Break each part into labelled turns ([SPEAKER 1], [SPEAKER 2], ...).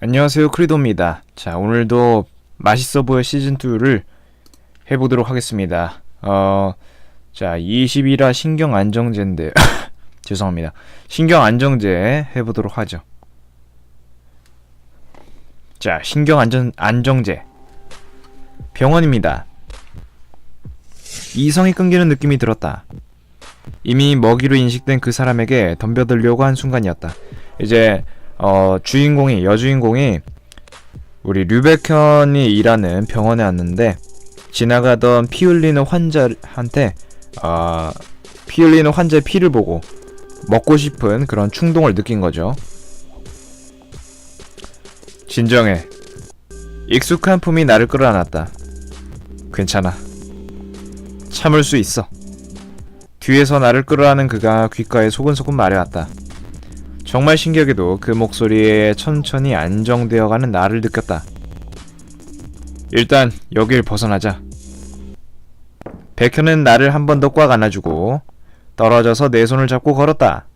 [SPEAKER 1] 안녕하세요 크리도입니다. 자 오늘도 맛있어 보여 시즌2를 해보도록 하겠습니다. 어 자 21화 신경 안정제인데 죄송합니다. 신경 안정제 해보도록 하죠. 자 신경 안전 안정제. 병원입니다. 이성이 끊기는 느낌이 들었다. 이미 먹이로 인식된 그 사람에게 덤벼들려고 한 순간이었다. 이제 어 주인공이 여주인공이 우리 류백현이 일하는 병원에 왔는데 지나가던 피 흘리는 환자한테 어, 피 흘리는 환자의 피를 보고 먹고 싶은 그런 충동을 느낀 거죠. 진정해. 익숙한 품이 나를 끌어안았다. 괜찮아. 참을 수 있어. 뒤에서 나를 끌어안은 그가 귓가에 소근소근 말해왔다. 정말 신기하게도 그 목소리에 천천히 안정되어가는 나를 느꼈다. 일단 여길 벗어나자. 백현은 나를 한 번 더 꽉 안아주고 떨어져서 내 손을 잡고 걸었다.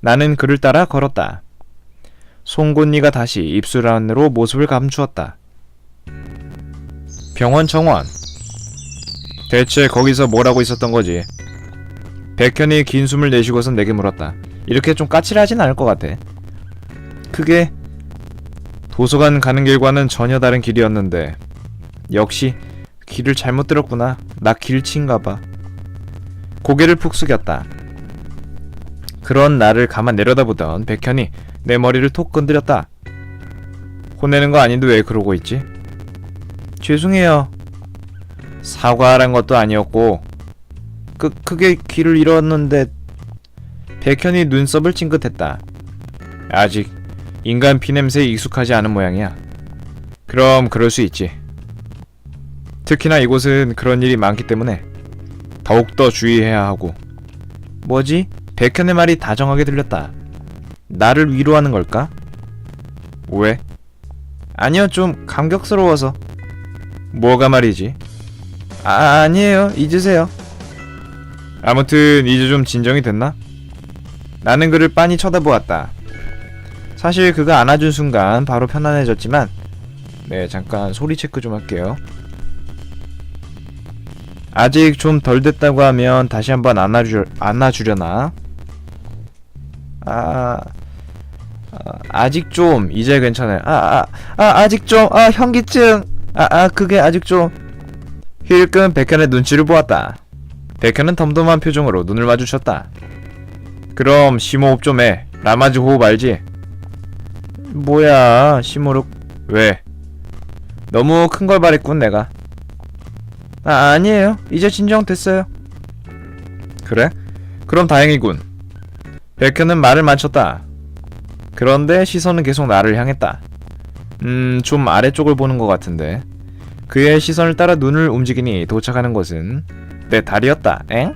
[SPEAKER 1] 나는 그를 따라 걸었다. 송곳니가 다시 입술 안으로 모습을 감추었다. 병원 정원. 대체 거기서 뭘 하고 있었던 거지? 백현이 긴 숨을 내쉬고선 내게 물었다. 이렇게 좀 까칠하진 않을 것 같아. 그게 도서관 가는 길과는 전혀 다른 길이었는데 역시 길을 잘못 들었구나. 나 길친가 봐. 고개를 푹 숙였다. 그런 나를 가만 내려다보던 백현이 내 머리를 톡 건드렸다. 혼내는 거 아닌데 왜 그러고 있지? 죄송해요. 사과란 것도 아니었고 그 크게 길을 잃었는데 백현이 눈썹을 찡긋했다. 아직 인간 피냄새에 익숙하지 않은 모양이야. 그럼 그럴 수 있지. 특히나 이곳은 그런 일이 많기 때문에 더욱더 주의해야 하고. 뭐지? 백현의 말이 다정하게 들렸다. 나를 위로하는 걸까? 왜? 아니요, 좀 감격스러워서. 뭐가 말이지? 아, 아니에요. 잊으세요. 아무튼 이제 좀 진정이 됐나? 나는 그를 빤히 쳐다보았다. 사실 그가 안아준 순간 바로 편안해졌지만 네 잠깐 소리 체크 좀 할게요. 아직 좀 덜 됐다고 하면 다시 한번 안아주, 안아주려나? 아, 아 아직 좀 이제 괜찮아요. 아, 아, 아 아직 좀 아 현기증 아, 아 그게 아직 좀 힐끔 백현의 눈치를 보았다. 백현은 덤덤한 표정으로 눈을 마주쳤다. 그럼 심호흡 좀 해. 라마즈 호흡 알지? 뭐야 심호흡 왜? 너무 큰 걸 바랬군 내가. 아 아니에요. 이제 진정됐어요. 그래? 그럼 다행이군. 백현은 말을 마쳤다. 그런데 시선은 계속 나를 향했다. 음, 좀 아래쪽을 보는 것 같은데. 그의 시선을 따라 눈을 움직이니 도착하는 곳은 내 다리였다. 엥?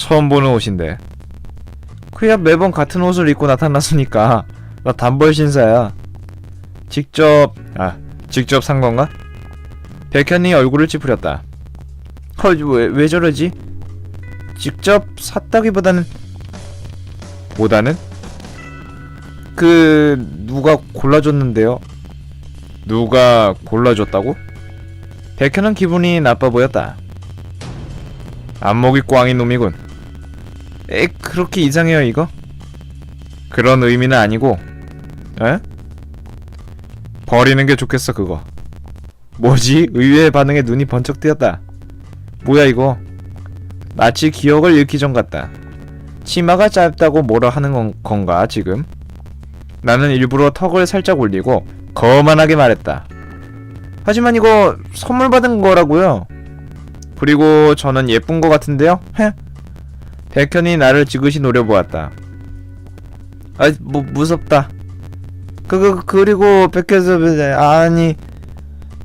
[SPEAKER 1] 처음 보는 옷인데. 그야 매번 같은 옷을 입고 나타났으니까 나 단벌 신사야. 직접 아 직접 산 건가? 백현이 얼굴을 찌푸렸다. 헐 왜 왜 저러지? 직접 샀다기보다는 보다는 그 누가 골라줬는데요. 누가 골라줬다고? 백현은 기분이 나빠 보였다. 안목이 꽝인 놈이군. 에 그렇게 이상해요 이거? 그런 의미는 아니고 에? 버리는 게 좋겠어 그거 뭐지? 의외의 반응에 눈이 번쩍 뜨였다 뭐야 이거 마치 기억을 잃기 전 같다 치마가 짧다고 뭐라 하는 건, 건가 지금? 나는 일부러 턱을 살짝 올리고 거만하게 말했다 하지만 이거 선물 받은 거라고요 그리고 저는 예쁜 거 같은데요? 헤? 백현이 나를 지그시 노려보았다. 아, 뭐 무섭다. 그, 그 그리고 백현서 아니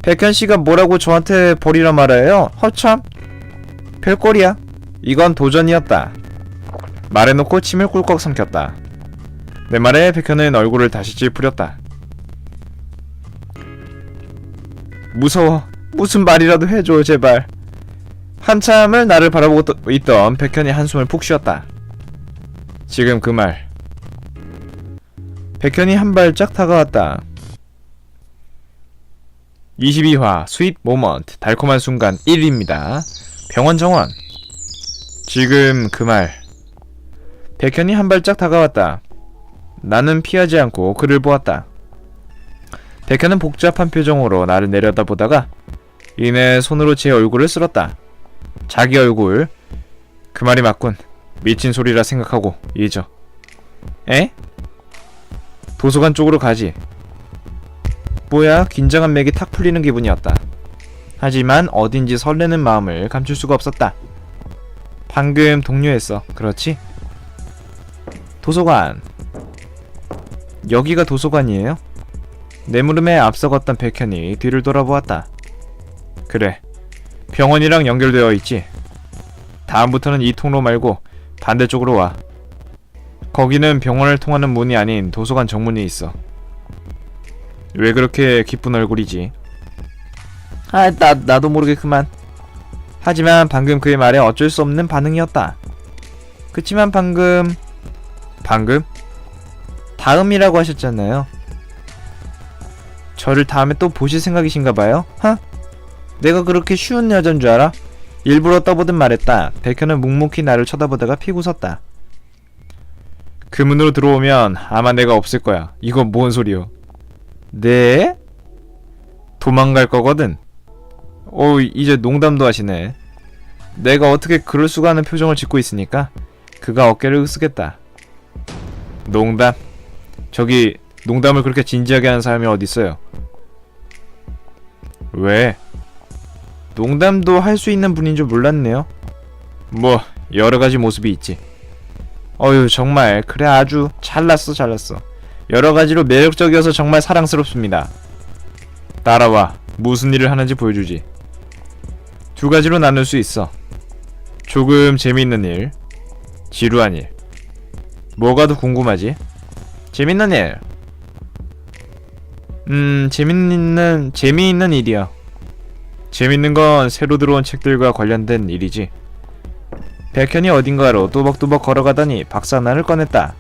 [SPEAKER 1] 백현 씨가 뭐라고 저한테 버리라 말해요? 허참. 별꼴이야. 이건 도전이었다. 말해놓고 침을 꿀꺽 삼켰다. 내 말에 백현은 얼굴을 다시 찌푸렸다. 무서워. 무슨 말이라도 해줘, 제발. 한참을 나를 바라보고 떠- 있던 백현이 한숨을 푹 쉬었다. 지금 그 말. 백현이 한 발짝 다가왔다. 22화 스윗 모먼트 달콤한 순간 1입니다. 병원 정원. 지금 그 말. 백현이 한 발짝 다가왔다. 나는 피하지 않고 그를 보았다. 백현은 복잡한 표정으로 나를 내려다보다가 이내 손으로 제 얼굴을 쓸었다. 자기 얼굴. 그 말이 맞군. 미친 소리라 생각하고 잊어. 에? 도서관 쪽으로 가지. 뭐야, 긴장한 맥이 탁 풀리는 기분이었다. 하지만 어딘지 설레는 마음을 감출 수가 없었다. 방금 동료했어. 그렇지? 도서관. 여기가 도서관이에요? 내 물음에 앞서갔던 백현이 뒤를 돌아보았다. 그래. 병원이랑 연결되어 있지. 다음부터는 이 통로 말고 반대쪽으로 와. 거기는 병원을 통하는 문이 아닌 도서관 정문이 있어. 왜 그렇게 기쁜 얼굴이지? 아, 나, 나도 모르게 그만. 하지만 방금 그의 말에 어쩔 수 없는 반응이었다. 그치만 방금, 방금? 다음이라고 하셨잖아요. 저를 다음에 또 보실 생각이신가 봐요? 하? 내가 그렇게 쉬운 여잔 줄 알아? 일부러 떠보듯 말했다. 백현은 묵묵히 나를 쳐다보다가 피고 섰다. 그 문으로 들어오면 아마 내가 없을 거야. 이건 뭔 소리요? 네? 도망갈 거거든. 오, 이제 농담도 하시네. 내가 어떻게 그럴 수가 하는 표정을 짓고 있으니까 그가 어깨를 으쓱했다. 농담? 저기 농담을 그렇게 진지하게 하는 사람이 어디 있어요? 왜? 농담도 할 수 있는 분인 줄 몰랐네요. 뭐 여러 가지 모습이 있지. 어휴 정말 그래 아주 잘났어 잘났어. 여러 가지로 매력적이어서 정말 사랑스럽습니다. 따라와 무슨 일을 하는지 보여주지. 두 가지로 나눌 수 있어. 조금 재미있는 일, 지루한 일. 뭐가 더 궁금하지? 재밌는 일. 음, 재밌는 재미있는 일이야. 재밌는 건 새로 들어온 책들과 관련된 일이지. 백현이 어딘가로 또박또박 걸어가더니 박스 하나를 꺼냈다.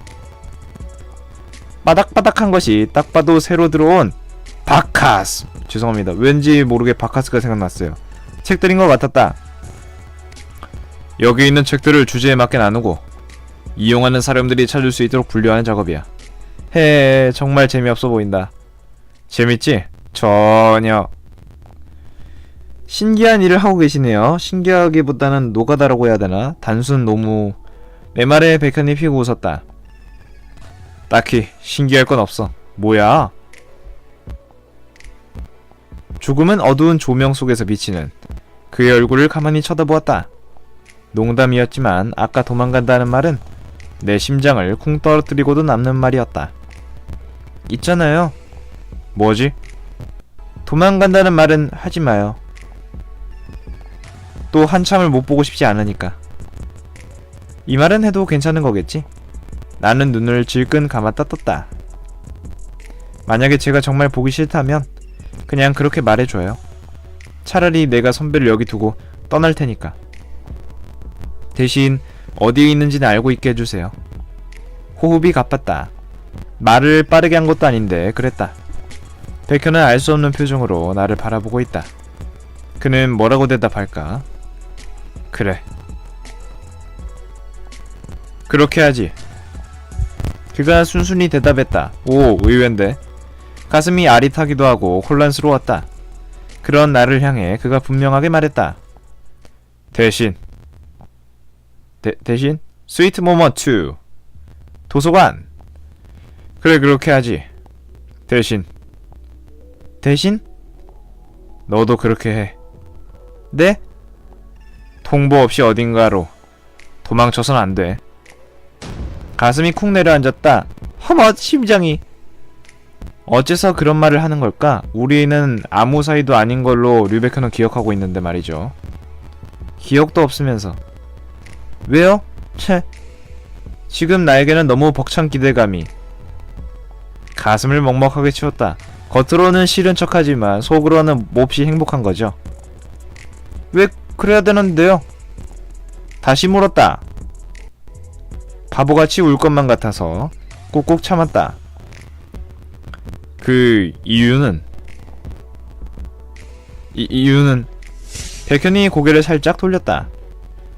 [SPEAKER 1] 바닥바닥한 것이 딱 봐도 새로 들어온 바카스. 죄송합니다. 왠지 모르게 바카스가 생각났어요. 책들인 것 같았다. 여기 있는 책들을 주제에 맞게 나누고 이용하는 사람들이 찾을 수 있도록 분류하는 작업이야. 해, 정말 재미없어 보인다. 재밌지? 전혀. 신기한 일을 하고 계시네요. 신기하기보다는 노가다라고 해야 되나? 단순 노무. 내 말에 백현이 피고 웃었다. 딱히 신기할 건 없어. 뭐야? 조금은 어두운 조명 속에서 비치는 그의 얼굴을 가만히 쳐다보았다. 농담이었지만 아까 도망간다는 말은 내 심장을 쿵 떨어뜨리고도 남는 말이었다. 있잖아요. 뭐지? 도망간다는 말은 하지 마요. 또 한참을 못 보고 싶지 않으니까. 이 말은 해도 괜찮은 거겠지? 나는 눈을 질끈 감았다 떴다. 만약에 제가 정말 보기 싫다면 그냥 그렇게 말해줘요. 차라리 내가 선배를 여기 두고 떠날 테니까. 대신 어디에 있는지는 알고 있게 해주세요. 호흡이 가빴다. 말을 빠르게 한 것도 아닌데 그랬다. 백현은 알 수 없는 표정으로 나를 바라보고 있다. 그는 뭐라고 대답할까? 그래. 그렇게 하지. 그가 순순히 대답했다. 오, 의외인데. 가슴이 아릿하기도 하고 혼란스러웠다. 그런 나를 향해 그가 분명하게 말했다. 대신. 대, 대신? 스위트 모먼트 2. 도서관. 그래, 그렇게 하지. 대신. 대신? 너도 그렇게 해. 네? 통보 없이 어딘가로 도망쳐선 안 돼. 가슴이 쿵 내려앉았다. 허머 심장이. 어째서 그런 말을 하는 걸까? 우리는 아무 사이도 아닌 걸로 류베크는 기억하고 있는데 말이죠. 기억도 없으면서. 왜요? 채. 지금 나에게는 너무 벅찬 기대감이 가슴을 먹먹하게 치웠다. 겉으로는 싫은 척하지만 속으로는 몹시 행복한 거죠. 왜 그래야 되는데요? 다시 물었다. 바보같이 울 것만 같아서 꾹꾹 참았다. 그 이유는 이, 이유는 백현이 고개를 살짝 돌렸다.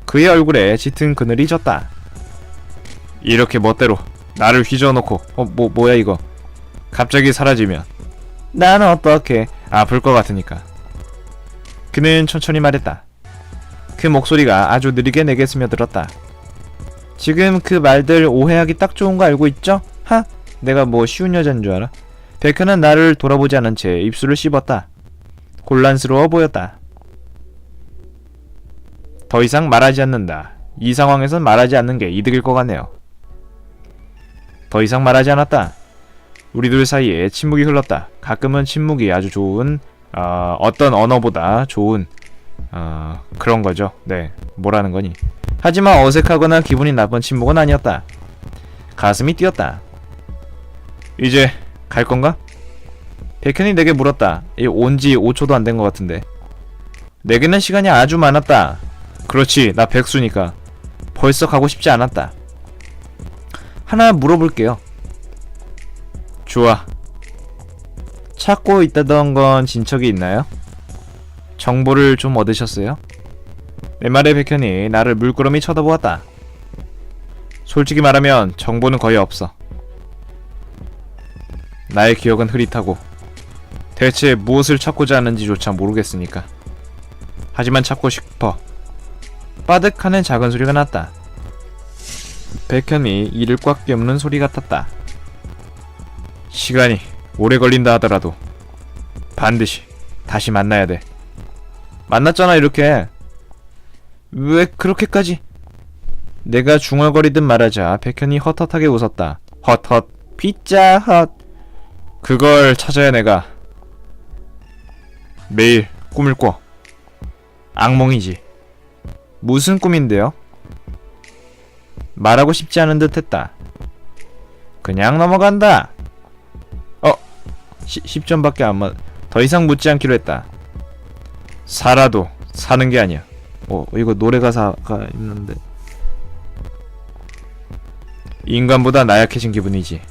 [SPEAKER 1] 그의 얼굴에 짙은 그늘이 졌다. 이렇게 멋대로 나를 휘저어놓고 어 뭐 뭐야 이거 갑자기 사라지면 나는 어떻게 아플 것 같으니까. 그는 천천히 말했다. 그 목소리가 아주 느리게 내게 스며들었다. 지금 그 말들 오해하기 딱 좋은 거 알고 있죠? 하? 내가 뭐 쉬운 여잔 줄 알아? 백현은 나를 돌아보지 않은 채 입술을 씹었다. 곤란스러워 보였다. 더 이상 말하지 않는다. 이 상황에선 말하지 않는 게 이득일 것 같네요. 더 이상 말하지 않았다. 우리 둘 사이에 침묵이 흘렀다. 가끔은 침묵이 아주 좋은 어, 어떤 언어보다 좋은 어, 그런 거죠. 네, 뭐라는 거니? 하지만 어색하거나 기분이 나쁜 침묵은 아니었다. 가슴이 뛰었다. 이제 갈 건가? 백현이 내게 물었다. 온지 5초도 안 된 것 같은데. 내게는 시간이 아주 많았다. 그렇지, 나 백수니까. 벌써 가고 싶지 않았다. 하나 물어볼게요. 좋아. 찾고 있다던 건 진척이 있나요? 정보를 좀 얻으셨어요? 내 말에 백현이 나를 물끄러미 쳐다보았다. 솔직히 말하면 정보는 거의 없어. 나의 기억은 흐릿하고 대체 무엇을 찾고자 하는지조차 모르겠으니까. 하지만 찾고 싶어. 빠득하는 작은 소리가 났다. 백현이 이를 꽉 깨무는 소리 같았다. 시간이 오래 걸린다 하더라도 반드시 다시 만나야 돼. 만났잖아 이렇게. 왜 그렇게까지? 내가 중얼거리듯 말하자 백현이 헛헛하게 웃었다. 헛헛 피자 헛. 그걸 찾아야 내가 매일 꿈을 꿔. 악몽이지. 무슨 꿈인데요? 말하고 싶지 않은 듯 했다. 그냥 넘어간다. 어, 시, 10 점밖에 안 맞, 더 이상 묻지 않기로 했다. 살아도 사는 게 아니야. 어, 이거 노래 가사가 있는데. 인간보다 나약해진 기분이지.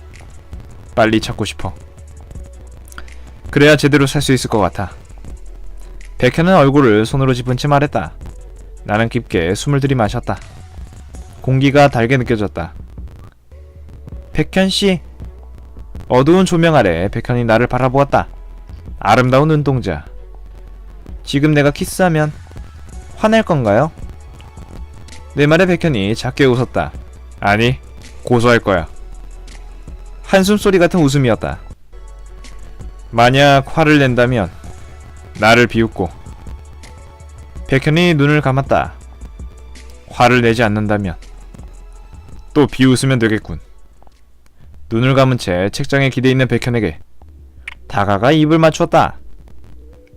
[SPEAKER 1] 빨리 찾고 싶어. 그래야 제대로 살 수 있을 것 같아. 백현은 얼굴을 손으로 짚은 채 말했다. 나는 깊게 숨을 들이마셨다. 공기가 달게 느껴졌다. 백현 씨. 어두운 조명 아래 백현이 나를 바라보았다. 아름다운 눈동자. 지금 내가 키스하면 화낼 건가요? 내 말에 백현이 작게 웃었다. 아니, 고소할 거야. 한숨 소리 같은 웃음이었다. 만약 화를 낸다면 나를 비웃고 백현이 눈을 감았다. 화를 내지 않는다면 또 비웃으면 되겠군. 눈을 감은 채 책장에 기대 있는 백현에게 다가가 입을 맞추었다.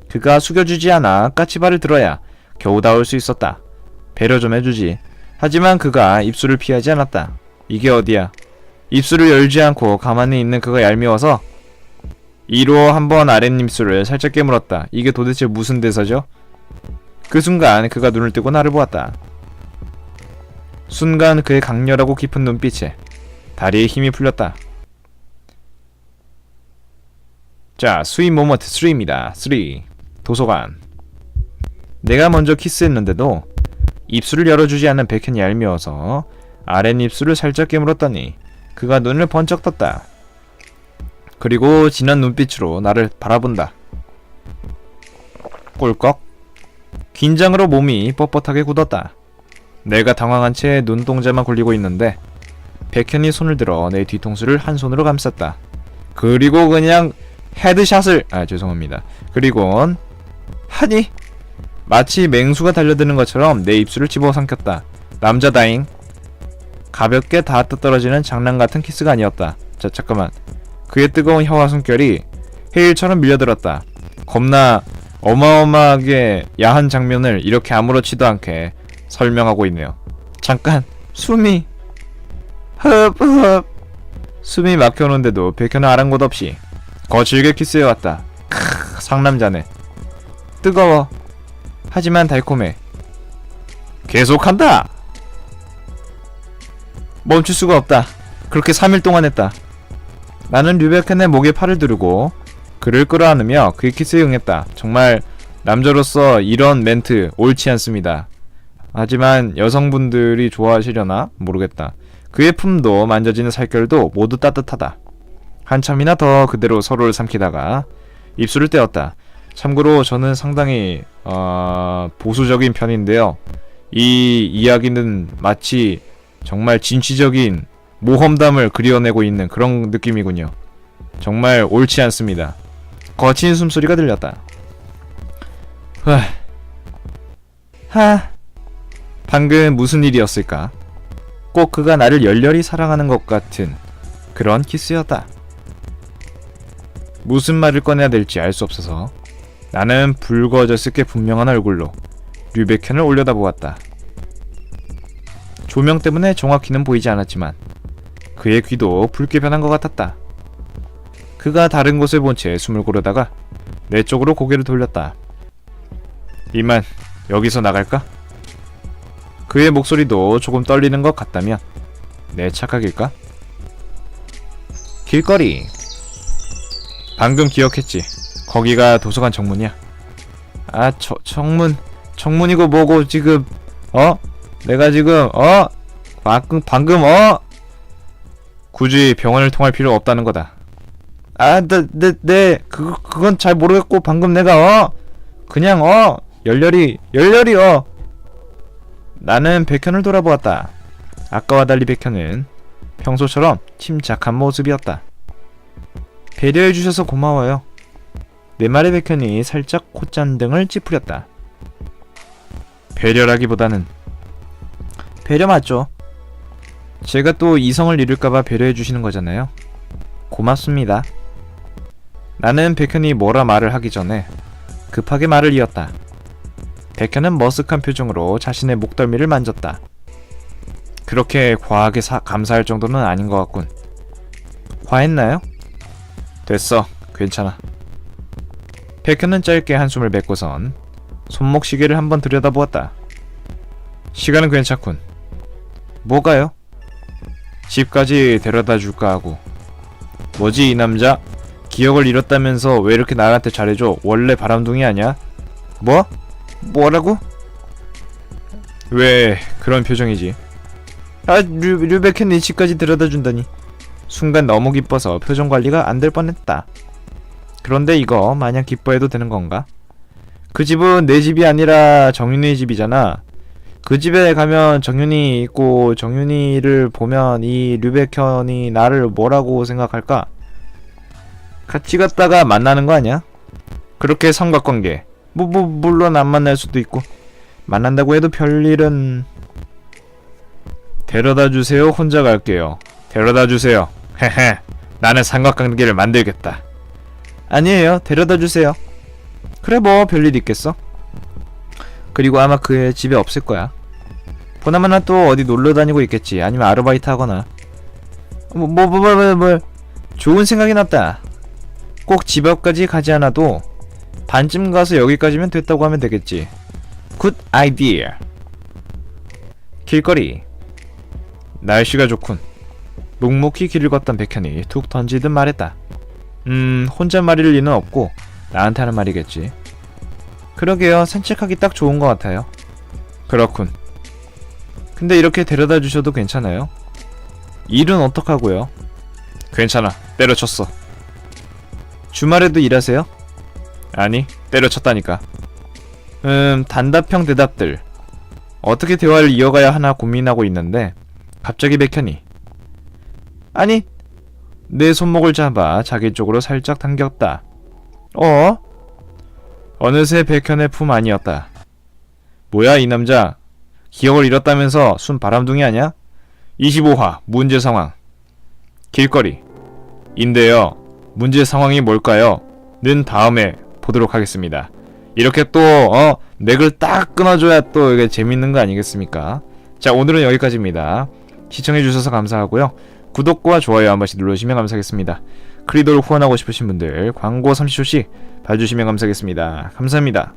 [SPEAKER 1] 그가 숙여주지 않아 까치발을 들어야 겨우 닿을 수 있었다. 배려 좀 해주지. 하지만 그가 입술을 피하지 않았다. 이게 어디야? 입술을 열지 않고 가만히 있는 그가 얄미워서 이로 한번 아랫입술을 살짝 깨물었다. 이게 도대체 무슨 대사죠? 그 순간 그가 눈을 뜨고 나를 보았다. 순간 그의 강렬하고 깊은 눈빛에 다리에 힘이 풀렸다. 자, 스윗 모먼트 3입니다. 3. 도서관. 내가 먼저 키스했는데도 입술을 열어주지 않는 백현이 얄미워서 아랫입술을 살짝 깨물었더니 그가 눈을 번쩍 떴다. 그리고 진한 눈빛으로 나를 바라본다. 꿀꺽. 긴장으로 몸이 뻣뻣하게 굳었다. 내가 당황한 채 눈동자만 굴리고 있는데 백현이 손을 들어 내 뒤통수를 한 손으로 감쌌다. 그리고 그냥 헤드샷을 아 죄송합니다. 그리곤 하니 마치 맹수가 달려드는 것처럼 내 입술을 집어삼켰다. 남자다잉. 가볍게 닿았다 떨어지는 장난 같은 키스가 아니었다. 자 잠깐만. 그의 뜨거운 혀와 숨결이 헤일처럼 밀려들었다. 겁나 어마어마하게 야한 장면을 이렇게 아무렇지도 않게 설명하고 있네요. 잠깐 숨이 흡흡 숨이 막혀오는데도 백현은 아랑곳 없이 거칠게 키스해왔다. 크 상남자네. 뜨거워. 하지만 달콤해. 계속한다. 멈출 수가 없다. 그렇게 3일 동안 했다. 나는 류베켄의 목에 팔을 두르고 그를 끌어안으며 그의 키스에 응했다. 정말 남자로서 이런 멘트 옳지 않습니다. 하지만 여성분들이 좋아하시려나 모르겠다. 그의 품도 만져지는 살결도 모두 따뜻하다. 한참이나 더 그대로 서로를 삼키다가 입술을 떼었다. 참고로 저는 상당히 어, 보수적인 편인데요. 이 이야기는 마치 정말 진취적인 모험담을 그려내고 있는 그런 느낌이군요. 정말 옳지 않습니다. 거친 숨소리가 들렸다. 하, 하, 방금 무슨 일이었을까? 꼭 그가 나를 열렬히 사랑하는 것 같은 그런 키스였다. 무슨 말을 꺼내야 될지 알 수 없어서 나는 붉어졌을 게 분명한 얼굴로 류베켄을 올려다보았다. 조명 때문에 정확히는 보이지 않았지만 그의 귀도 붉게 변한 것 같았다. 그가 다른 곳을 본 채 숨을 고르다가 내 쪽으로 고개를 돌렸다. 이만 여기서 나갈까? 그의 목소리도 조금 떨리는 것 같다면 내 착각일까? 길거리 방금 기억했지. 거기가 도서관 정문이야. 아, 저, 정문. 정문이고 뭐고 지금 어? 내가 지금 어? 방금 방금 어? 굳이 병원을 통할 필요 없다는 거다. 아, 네, 네, 네. 그 그건 잘 모르겠고 방금 내가 어? 그냥 어? 열렬히 열렬히 어. 나는 백현을 돌아보았다. 아까와 달리 백현은 평소처럼 침착한 모습이었다. 배려해 주셔서 고마워요. 내 말에 백현이 살짝 콧잔등을 찌푸렸다. 배려라기보다는 배려 맞죠? 제가 또 이성을 잃을까봐 배려해 주시는 거잖아요. 고맙습니다. 나는 백현이 뭐라 말을 하기 전에 급하게 말을 이었다. 백현은 머쓱한 표정으로 자신의 목덜미를 만졌다. 그렇게 과하게 사, 감사할 정도는 아닌 것 같군. 과했나요? 됐어. 괜찮아. 백현은 짧게 한숨을 뱉고선 손목 시계를 한번 들여다보았다. 시간은 괜찮군. 뭐가요? 집까지 데려다 줄까 하고. 뭐지 이 남자? 기억을 잃었다면서 왜 이렇게 나한테 잘해줘? 원래 바람둥이 아니야? 뭐? 뭐라고? 왜 그런 표정이지? 아 류, 류베켄네 집까지 데려다 준다니. 순간 너무 기뻐서 표정 관리가 안 될 뻔했다. 그런데 이거 마냥 기뻐해도 되는 건가? 그 집은 내 집이 아니라 정윤이 집이잖아. 그 집에 가면 정윤이 있고 정윤이를 보면 이 류백현이 나를 뭐라고 생각할까? 같이 갔다가 만나는 거 아니야? 그렇게 삼각관계. 뭐, 뭐, 물론 안 만날 수도 있고. 만난다고 해도 별일은. 데려다 주세요. 혼자 갈게요. 데려다 주세요. 헤헤. 나는 삼각관계를 만들겠다. 아니에요. 데려다 주세요. 그래 뭐 별일 있겠어? 그리고 아마 그의 집에 없을 거야. 보나마나 또 어디 놀러 다니고 있겠지. 아니면 아르바이트 하거나. 뭐 뭐 뭐 뭐 뭐 뭐, 좋은 생각이 났다. 꼭 집 앞까지 가지 않아도 반쯤 가서 여기까지면 됐다고 하면 되겠지. 굿 아이디어. 길거리. 날씨가 좋군. 묵묵히 길을 걷던 백현이 툭 던지듯 말했다. 음, 혼잣말일 리는 없고 나한테 하는 말이겠지. 그러게요. 산책하기 딱 좋은 것 같아요. 그렇군. 근데 이렇게 데려다 주셔도 괜찮아요? 일은 어떡하고요? 괜찮아. 때려쳤어. 주말에도 일하세요? 아니, 때려쳤다니까. 음, 단답형 대답들. 어떻게 대화를 이어가야 하나 고민하고 있는데 갑자기 백현이 아니, 내 손목을 잡아 자기 쪽으로 살짝 당겼다. 어? 어느새 백현의 품 아니었다. 뭐야 이 남자 기억을 잃었다면서 순 바람둥이 아냐? 25화 문제 상황 길거리 인데요 문제 상황이 뭘까요? 는 다음에 보도록 하겠습니다. 이렇게 또 어, 넥을 딱 끊어줘야 또 이게 재밌는 거 아니겠습니까? 자 오늘은 여기까지입니다. 시청해주셔서 감사하고요. 구독과 좋아요 한 번씩 눌러주시면 감사하겠습니다. 크리도를 후원하고 싶으신 분들 광고 30초씩 봐주시면 감사하겠습니다. 감사합니다.